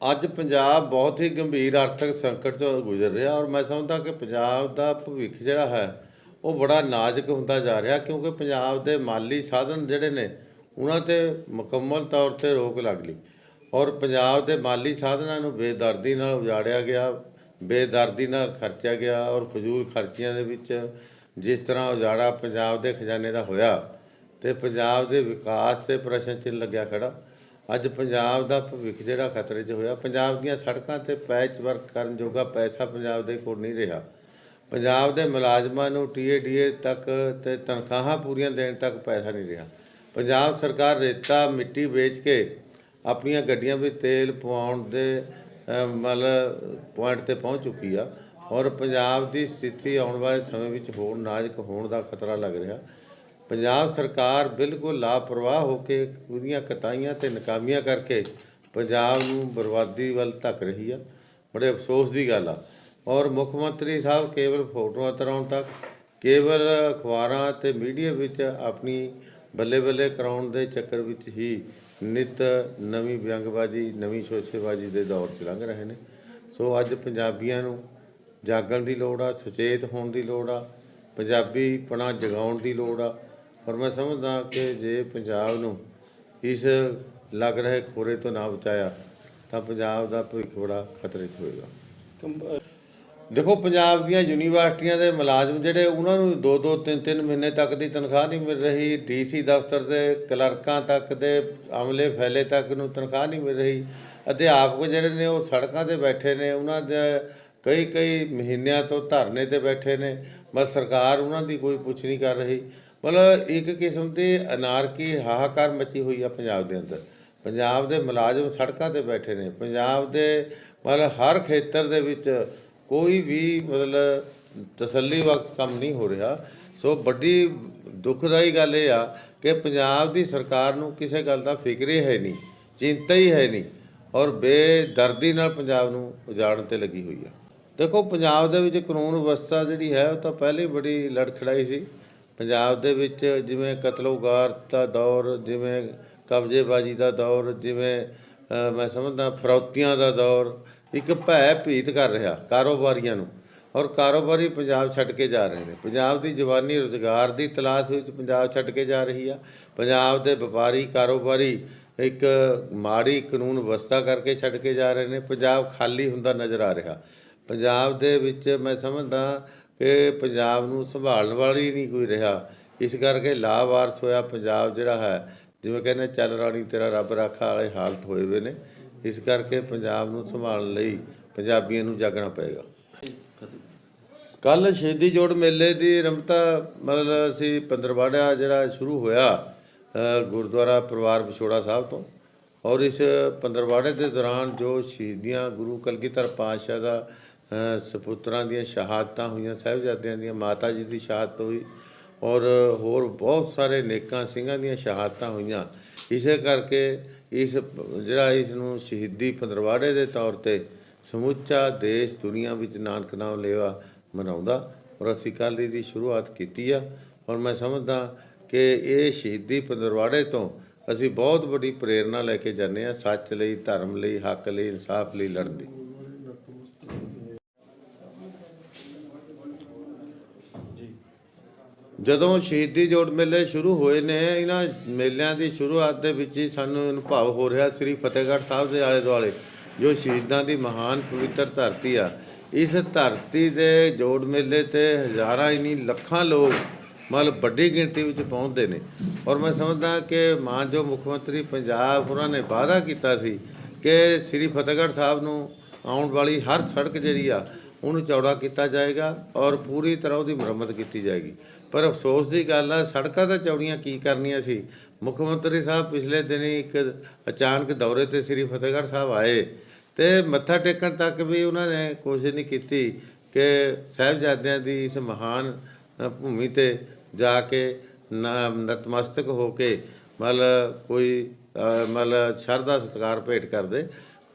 ਅੱਜ ਪੰਜਾਬ ਬਹੁਤ ਹੀ ਗੰਭੀਰ ਆਰਥਿਕ ਸੰਕਟ ਚੋਂ ਗੁਜ਼ਰ ਰਿਹਾ ਔਰ ਮੈਂ ਸਮਝਦਾ ਕਿ ਪੰਜਾਬ ਦਾ ਭਵਿੱਖ ਜਿਹੜਾ ਹੈ, ਉਹ ਬੜਾ ਨਾਜ਼ੁਕ ਹੁੰਦਾ ਜਾ ਰਿਹਾ ਕਿਉਂਕਿ ਪੰਜਾਬ ਦੇ ਮਾਲੀ ਸਾਧਨ ਜਿਹੜੇ ਨੇ, ਉਹਨਾਂ ਤੇ ਮੁਕੰਮਲ ਤੌਰ ਤੇ ਰੋਕ ਲੱਗ ਲਈ ਔਰ ਪੰਜਾਬ ਦੇ ਮਾਲੀ ਸਾਧਨਾਂ ਨੂੰ ਬੇਦਰਦੀ ਨਾਲ ਉਜਾੜਿਆ ਗਿਆ, ਬੇਦਰਦੀ ਨਾਲ ਖਰਚਿਆ ਗਿਆ ਔਰ ਫਜ਼ੂਲ ਖਰਚੀਆਂ ਦੇ ਵਿੱਚ ਜਿਸ ਤਰ੍ਹਾਂ ਉਜਾੜਾ ਪੰਜਾਬ ਦੇ ਖਜ਼ਾਨੇ ਦਾ ਹੋਇਆ, ਤੇ ਪੰਜਾਬ ਦੇ ਵਿਕਾਸ ਤੇ ਪ੍ਰਸ਼ਨ ਚਿੰਨ੍ਹ ਲੱਗਿਆ ਖੜਾ। ਅੱਜ ਪੰਜਾਬ ਦਾ ਭਵਿੱਖ ਜਿਹੜਾ ਖਤਰੇ 'ਚ ਹੋਇਆ, ਪੰਜਾਬ ਦੀਆਂ ਸੜਕਾਂ ਤੇ ਪੈਚ ਵਰਕ ਕਰਨ ਜੋਗਾ ਪੈਸਾ ਪੰਜਾਬ ਦੇ ਕੋਲ ਨਹੀਂ ਰਿਹਾ। ਪੰਜਾਬ ਦੇ ਮੁਲਾਜ਼ਮਾਂ ਨੂੰ ਟੀਏਡੀਏ ਤੱਕ ਤੇ ਤਨਖਾਹਾਂ ਪੂਰੀਆਂ ਦੇਣ ਤੱਕ ਪੈਸਾ ਨਹੀਂ ਰਿਹਾ। ਪੰਜਾਬ ਸਰਕਾਰ ਰੇਤਾ, ਮਿੱਟੀ ਵੇਚ ਕੇ ਆਪਣੀਆਂ ਗੱਡੀਆਂ ਵਿੱਚ ਤੇਲ ਪਵਾਉਣ ਦੇ ਮਤਲਬ ਪੁਆਇੰਟ ਤੇ ਪਹੁੰਚ ਚੁੱਕੀ ਆ। ਔਰ ਪੰਜਾਬ ਦੀ ਸਥਿਤੀ ਆਉਣ ਵਾਲੇ ਸਮੇਂ ਵਿੱਚ ਹੋਰ ਨਾਜ਼ੁਕ ਹੋਣ ਦਾ ਖਤਰਾ ਲੱਗ ਰਿਹਾ। ਪੰਜਾਬ ਸਰਕਾਰ ਬਿਲਕੁਲ ਲਾਪਰਵਾਹ ਹੋ ਕੇ ਉਹਦੀਆਂ ਕਤਾਈਆਂ ਤੇ ਨਕਾਮੀਆਂ ਕਰਕੇ ਪੰਜਾਬ ਨੂੰ ਬਰਬਾਦੀ ਵੱਲ ਧੱਕ ਰਹੀ ਆ। ਬੜੇ ਅਫਸੋਸ ਦੀ ਗੱਲ ਆ। ਔਰ ਮੁੱਖ ਮੰਤਰੀ ਸਾਹਿਬ ਕੇਵਲ ਫੋਟੋਆਂ ਤਰਾਉਣ ਤੱਕ, ਕੇਵਲ ਅਖਬਾਰਾਂ ਤੇ ਮੀਡੀਆ ਵਿੱਚ ਆਪਣੀ ਬੱਲੇ ਬੱਲੇ ਕਰਾਉਣ ਦੇ ਚੱਕਰ ਵਿੱਚ ਹੀ ਨਿਤ ਨਵੀਂ ਵਿਅੰਗਬਾਜ਼ੀ ਨਵੀਂ ਸ਼ੋਸ਼ੇਬਾਜ਼ੀ ਦੇ ਦੌਰ 'ਚ ਲੰਘ ਰਹੇ ਨੇ। ਸੋ ਅੱਜ ਪੰਜਾਬੀਆਂ ਨੂੰ ਜਾਗਣ ਦੀ ਲੋੜ ਆ, ਸੁਚੇਤ ਹੋਣ ਦੀ ਲੋੜ ਆ, ਪੰਜਾਬੀ ਪਣਾ ਜਗਾਉਣ ਦੀ ਲੋੜ ਆ। ਔਰ ਮੈਂ ਸਮਝਦਾ ਕਿ ਜੇ ਪੰਜਾਬ ਨੂੰ ਇਸ ਲੱਗ ਰਹੇ ਖੋਰੇ ਤੋਂ ਨਾ ਬਚਾਇਆ, ਤਾਂ ਪੰਜਾਬ ਦਾ ਭਵਿੱਖ ਬੜਾ ਖਤਰੇ 'ਚ ਹੋਏਗਾ। ਦੇਖੋ, ਪੰਜਾਬ ਦੀਆਂ ਯੂਨੀਵਰਸਿਟੀਆਂ ਦੇ ਮੁਲਾਜ਼ਮ ਜਿਹੜੇ, ਉਹਨਾਂ ਨੂੰ 2-2 3-3 ਮਹੀਨੇ ਤੱਕ ਦੀ ਤਨਖਾਹ ਨਹੀਂ ਮਿਲ ਰਹੀ। ਡੀਸੀ ਦਫ਼ਤਰ ਦੇ ਕਲਰਕਾਂ ਤੱਕ ਦੇ ਅਮਲੇ ਫੈਲੇ ਤੱਕ ਨੂੰ ਤਨਖਾਹ ਨਹੀਂ ਮਿਲ ਰਹੀ। ਅਧਿਆਪਕ ਜਿਹੜੇ ਨੇ, ਉਹ ਸੜਕਾਂ ਤੇ ਬੈਠੇ ਨੇ, ਉਹਨਾਂ ਦੇ ਕਈ ਕਈ ਮਹੀਨਿਆਂ ਤੋਂ ਧਰਨੇ ਤੇ ਬੈਠੇ ਨੇ ਪਰ ਸਰਕਾਰ ਉਹਨਾਂ ਦੀ ਕੋਈ ਪੁੱਛ ਨਹੀਂ ਕਰ ਰਹੀ। ਮਤਲਬ ਇੱਕ ਕਿਸਮ ਦੀ ਅਨਾਰਕੀ ਹਾਹਾਕਾਰ ਮਚੀ ਹੋਈ ਆ ਪੰਜਾਬ ਦੇ ਅੰਦਰ। ਪੰਜਾਬ ਦੇ ਮੁਲਾਜ਼ਮ ਸੜਕਾਂ ਤੇ ਬੈਠੇ ਨੇ। ਪੰਜਾਬ ਦੇ ਮਤਲਬ ਹਰ ਖੇਤਰ ਦੇ ਵਿੱਚ ਕੋਈ ਵੀ ਮਤਲਬ ਤਸੱਲੀ ਵਕਤ ਕੰਮ ਨਹੀਂ ਹੋ ਰਿਹਾ। ਸੋ ਵੱਡੀ ਦੁਖਦਾਈ ਗੱਲ ਇਹ ਆ ਕਿ ਪੰਜਾਬ ਦੀ ਸਰਕਾਰ ਨੂੰ ਕਿਸੇ ਗੱਲ ਦਾ ਫਿਕਰ ਹੀ ਹੈ ਨਹੀਂ, ਚਿੰਤਾ ਹੀ ਹੈ ਨਹੀਂ ਔਰ ਬੇਦਰਦੀ ਨਾਲ ਪੰਜਾਬ ਨੂੰ ਉਜਾੜਨ ਤੇ ਲੱਗੀ ਹੋਈ ਆ। ਦੇਖੋ, ਪੰਜਾਬ ਦੇ ਵਿੱਚ ਕਾਨੂੰਨ ਵਿਵਸਥਾ ਜਿਹੜੀ ਹੈ ਉਹ ਤਾਂ ਪਹਿਲੇ ਹੀ ਬੜੀ ਲੜਖੜਾਈ ਸੀ। ਪੰਜਾਬ ਦੇ ਵਿੱਚ ਜਿਵੇਂ ਕਤਲੋਗਾਰ ਦਾ ਦੌਰ, ਜਿਵੇਂ ਕਬਜ਼ੇਬਾਜ਼ੀ ਦਾ ਦੌਰ, ਜਿਵੇਂ ਮੈਂ ਸਮਝਦਾ ਫਰੌਤੀਆਂ ਦਾ ਦੌਰ, ਇੱਕ ਭੈ ਭੀਤ ਕਰ ਰਿਹਾ ਕਾਰੋਬਾਰੀਆਂ ਨੂੰ। ਔਰ ਕਾਰੋਬਾਰੀ ਪੰਜਾਬ ਛੱਡ ਕੇ ਜਾ ਰਹੇ ਨੇ। ਪੰਜਾਬ ਦੀ ਜਵਾਨੀ ਰੁਜ਼ਗਾਰ ਦੀ ਤਲਾਸ਼ ਵਿੱਚ ਪੰਜਾਬ ਛੱਡ ਕੇ ਜਾ ਰਹੀ ਆ। ਪੰਜਾਬ ਦੇ ਵਪਾਰੀ, ਕਾਰੋਬਾਰੀ ਇੱਕ ਮਾੜੀ ਕਾਨੂੰਨ ਵਿਵਸਥਾ ਕਰਕੇ ਛੱਡ ਕੇ ਜਾ ਰਹੇ ਨੇ। ਪੰਜਾਬ ਖਾਲੀ ਹੁੰਦਾ ਨਜ਼ਰ ਆ ਰਿਹਾ। ਪੰਜਾਬ ਦੇ ਵਿੱਚ ਮੈਂ ਸਮਝਦਾ ਕਿ ਪੰਜਾਬ ਨੂੰ ਸੰਭਾਲਣ ਵਾਲੀ ਨਹੀਂ ਕੋਈ ਰਿਹਾ। ਇਸ ਕਰਕੇ ਲਾਵਾਰਸ ਹੋਇਆ ਪੰਜਾਬ ਜਿਹੜਾ ਹੈ, ਜਿਵੇਂ ਕਹਿੰਦੇ ਚੱਲ ਰਾਣੀ ਤੇਰਾ ਰੱਬ ਰਾਖਾ ਵਾਲੇ ਹਾਲਤ ਹੋਏ ਹੋਏ ਨੇ, ਇਸ ਕਰਕੇ ਪੰਜਾਬ ਨੂੰ ਸੰਭਾਲਣ ਲਈ ਪੰਜਾਬੀਆਂ ਨੂੰ ਜਾਗਣਾ ਪਏਗਾ। ਕੱਲ ਸ਼ਹੀਦੀ ਜੋੜ ਮੇਲੇ ਦੀ ਰਮਤਾ ਮਤਲਬ ਅਸੀਂ ਪੰਦਰਵਾੜਾ ਜਿਹੜਾ ਸ਼ੁਰੂ ਹੋਇਆ ਗੁਰਦੁਆਰਾ ਪਰਿਵਾਰ ਵਿਛੋੜਾ ਸਾਹਿਬ ਤੋਂ। ਔਰ ਇਸ ਪੰਦਰਵਾੜੇ ਦੇ ਦੌਰਾਨ ਜੋ ਸ਼ਹੀਦੀਆਂ ਗੁਰੂ ਕਲਗੀਧਰ ਪਾਤਸ਼ਾਹ ਦਾ ਸਪੁੱਤਰਾਂ ਦੀਆਂ ਸ਼ਹਾਦਤਾਂ ਹੋਈਆਂ, ਸਾਹਿਬਜ਼ਾਦਿਆਂ ਦੀਆਂ, ਮਾਤਾ ਜੀ ਦੀ ਸ਼ਹਾਦਤ ਹੋਈ ਔਰ ਹੋਰ ਬਹੁਤ ਸਾਰੇ ਨੇਕਾਂ ਸਿੰਘਾਂ ਦੀਆਂ ਸ਼ਹਾਦਤਾਂ ਹੋਈਆਂ। ਇਸੇ ਕਰਕੇ ਇਸ ਜਿਹੜਾ ਇਸ ਨੂੰ ਸ਼ਹੀਦੀ ਪੰਦਰਵਾੜੇ ਦੇ ਤੌਰ ਤੇ ਸਮੁੱਚਾ ਦੇਸ਼ ਦੁਨੀਆ ਵਿੱਚ ਨਾਨਕ ਨਾਮ ਲੇਵਾ ਮਨਾਉਂਦਾ ਔਰ ਅਸੀਂ ਕੱਲ੍ਹ ਇਹਦੀ ਸ਼ੁਰੂਆਤ ਕੀਤੀ ਆ ਔਰ ਮੈਂ ਸਮਝਦਾ ਕਿ ਇਹ ਸ਼ਹੀਦੀ ਪੰਦਰਵਾੜੇ ਤੋਂ ਅਸੀਂ ਬਹੁਤ ਵੱਡੀ ਪ੍ਰੇਰਣਾ ਲੈ ਕੇ ਜਾਂਦੇ ਆ ਸੱਚ ਲਈ, ਧਰਮ ਲਈ, ਹੱਕ ਲਈ, ਇਨਸਾਫ ਲਈ, ਲੜਨ ਜਦੋਂ ਸ਼ਹੀਦੀ ਜੋੜ ਮੇਲੇ ਸ਼ੁਰੂ ਹੋਏ ਨੇ, ਇਹਨਾਂ ਮੇਲਿਆਂ ਦੀ ਸ਼ੁਰੂਆਤ ਦੇ ਵਿੱਚ ਹੀ ਸਾਨੂੰ ਅਨੁਭਵ ਹੋ ਰਿਹਾ ਸ੍ਰੀ ਫਤਿਹਗੜ੍ਹ ਸਾਹਿਬ ਦੇ ਆਲੇ ਦੁਆਲੇ, ਜੋ ਸ਼ਹੀਦਾਂ ਦੀ ਮਹਾਨ ਪਵਿੱਤਰ ਧਰਤੀ ਆ। ਇਸ ਧਰਤੀ ਦੇ ਜੋੜ ਮੇਲੇ ਤੇ ਹਜ਼ਾਰਾਂ ਹੀ ਨਹੀਂ ਲੱਖਾਂ ਲੋਕ ਮਤਲਬ ਵੱਡੀ ਗਿਣਤੀ ਵਿੱਚ ਪਹੁੰਚਦੇ ਨੇ। ਔਰ ਮੈਂ ਸਮਝਦਾ ਕਿ ਮਾਨਯੋਗ ਮੁੱਖ ਮੰਤਰੀ ਪੰਜਾਬ ਉਹਨਾਂ ਨੇ ਵਾਅਦਾ ਕੀਤਾ ਸੀ ਕਿ ਸ੍ਰੀ ਫਤਿਹਗੜ੍ਹ ਸਾਹਿਬ ਨੂੰ ਆਉਣ ਵਾਲੀ ਹਰ ਸੜਕ ਜਿਹੜੀ ਆ ਉਹਨੂੰ ਚੌੜਾ ਕੀਤਾ ਜਾਏਗਾ ਔਰ ਪੂਰੀ ਤਰ੍ਹਾਂ ਉਹਦੀ ਮੁਰੰਮਤ ਕੀਤੀ ਜਾਏਗੀ। ਪਰ ਅਫਸੋਸ ਦੀ ਗੱਲ ਆ, ਸੜਕਾਂ ਤਾਂ ਚੌੜੀਆਂ ਕੀ ਕਰਨੀਆਂ ਸੀ? ਮੁੱਖ ਮੰਤਰੀ ਸਾਹਿਬ ਪਿਛਲੇ ਦਿਨੀ ਇੱਕ ਅਚਾਨਕ ਦੌਰੇ ਤੇ ਸ੍ਰੀ ਫਤਿਹਗੜ੍ਹ ਸਾਹਿਬ ਆਏ ਤੇ ਮੱਥਾ ਟੇਕਣ ਤੱਕ ਵੀ ਉਹਨਾਂ ਨੇ ਕੋਸ਼ਿਸ਼ ਨਹੀਂ ਕੀਤੀ ਕਿ ਸਾਹਿਬਜ਼ਾਦਿਆਂ ਦੀ ਇਸ ਮਹਾਨ ਭੂਮੀ ਤੇ ਜਾ ਕੇ ਨ- ਨਤਮਸਤਕ ਹੋ ਕੇ ਮਤਲਬ ਕੋਈ ਮਤਲਬ ਸ਼ਰਧਾ ਸਤਿਕਾਰ ਭੇਟ ਕਰਦੇ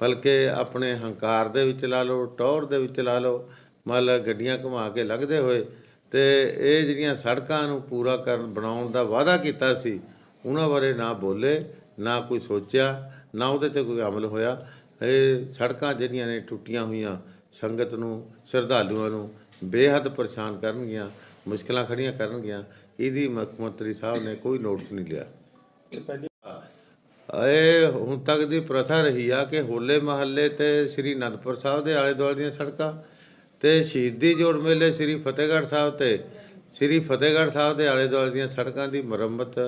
ਬਲਕਿ ਆਪਣੇ ਹੰਕਾਰ ਦੇ ਵਿੱਚ ਲਾ ਲਓ ਟੌਰ ਦੇ ਵਿੱਚ ਲਾ ਲਓ ਮਤਲਬ ਗੱਡੀਆਂ ਘੁਮਾ ਕੇ ਲੰਘਦੇ ਹੋਏ ਤੇ ਇਹ ਜਿਹੜੀਆਂ ਸੜਕਾਂ ਨੂੰ ਪੂਰਾ ਕਰਨ, ਬਣਾਉਣ ਦਾ ਵਾਅਦਾ ਕੀਤਾ ਸੀ, ਉਹਨਾਂ ਬਾਰੇ ਨਾ ਬੋਲੇ, ਨਾ ਕੋਈ ਸੋਚਿਆ, ਨਾ ਉਹਦੇ ਤੇ ਕੋਈ ਅਮਲ ਹੋਇਆ। ਇਹ ਸੜਕਾਂ ਜਿਹੜੀਆਂ ਨੇ ਟੁੱਟੀਆਂ ਹੋਈਆਂ, ਸੰਗਤ ਨੂੰ, ਸ਼ਰਧਾਲੂਆਂ ਨੂੰ ਬੇਹੱਦ ਪਰੇਸ਼ਾਨ ਕਰਨਗੀਆਂ, ਮੁਸ਼ਕਲਾਂ ਖੜੀਆਂ ਕਰਨਗੀਆਂ, ਇਹਦੀ ਮੁੱਖ ਮੰਤਰੀ ਸਾਹਿਬ ਨੇ ਕੋਈ ਨੋਟਿਸ ਨਹੀਂ ਲਿਆ। ਇਹ ਹੁਣ ਤੱਕ ਦੀ ਪ੍ਰਥਾ ਰਹੀ ਆ ਕਿ ਹੋਲੇ ਮਹੱਲੇ ਤੇ ਸ੍ਰੀ ਅਨੰਦਪੁਰ ਸਾਹਿਬ ਦੇ ਆਲੇ ਦੁਆਲੇ ਦੀਆਂ ਸੜਕਾਂ ਤੇ ਸ਼ਹੀਦੀ ਜੋੜ ਮੇਲੇ ਸ੍ਰੀ ਫਤਿਹਗੜ੍ਹ ਸਾਹਿਬ ਤੇ ਸ੍ਰੀ ਫਤਿਹਗੜ੍ਹ ਸਾਹਿਬ ਦੇ ਆਲੇ ਦੁਆਲੇ ਦੀਆਂ ਸੜਕਾਂ ਦੀ ਮੁਰੰਮਤ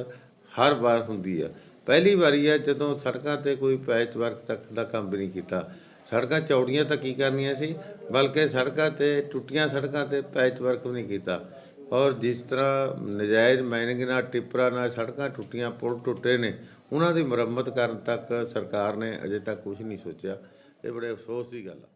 ਹਰ ਵਾਰ ਹੁੰਦੀ ਆ। ਪਹਿਲੀ ਵਾਰੀ ਆ ਜਦੋਂ ਸੜਕਾਂ ਤੇ ਕੋਈ ਪੈਚ ਵਰਕ ਤੱਕ ਦਾ ਕੰਮ ਵੀ ਨਹੀਂ ਕੀਤਾ। ਸੜਕਾਂ ਚੌੜੀਆਂ ਤਾਂ ਕੀ ਕਰਨੀਆਂ ਸੀ? ਬਲਕਿ ਸੜਕਾਂ ਤੇ ਟੁੱਟੀਆਂ ਸੜਕਾਂ ਤੇ ਪੈਚ ਵਰਕ ਵੀ ਨਹੀਂ ਕੀਤਾ। ਔਰ ਜਿਸ ਤਰ੍ਹਾਂ ਨਜਾਇਜ਼ ਮਾਈਨਿੰਗ ਨਾਲ, ਟਿੱਪਰਾਂ ਨਾਲ ਸੜਕਾਂ ਟੁੱਟੀਆਂ, ਪੁਲ ਟੁੱਟੇ ਨੇ ਉਹਨਾਂ ਦੀ ਮੁਰੰਮਤ ਕਰਨ ਤੱਕ ਸਰਕਾਰ ਨੇ ਅਜੇ ਤੱਕ ਕੁਝ ਨਹੀਂ ਸੋਚਿਆ। ਇਹ ਬੜੇ ਅਫਸੋਸ ਦੀ ਗੱਲ ਆ।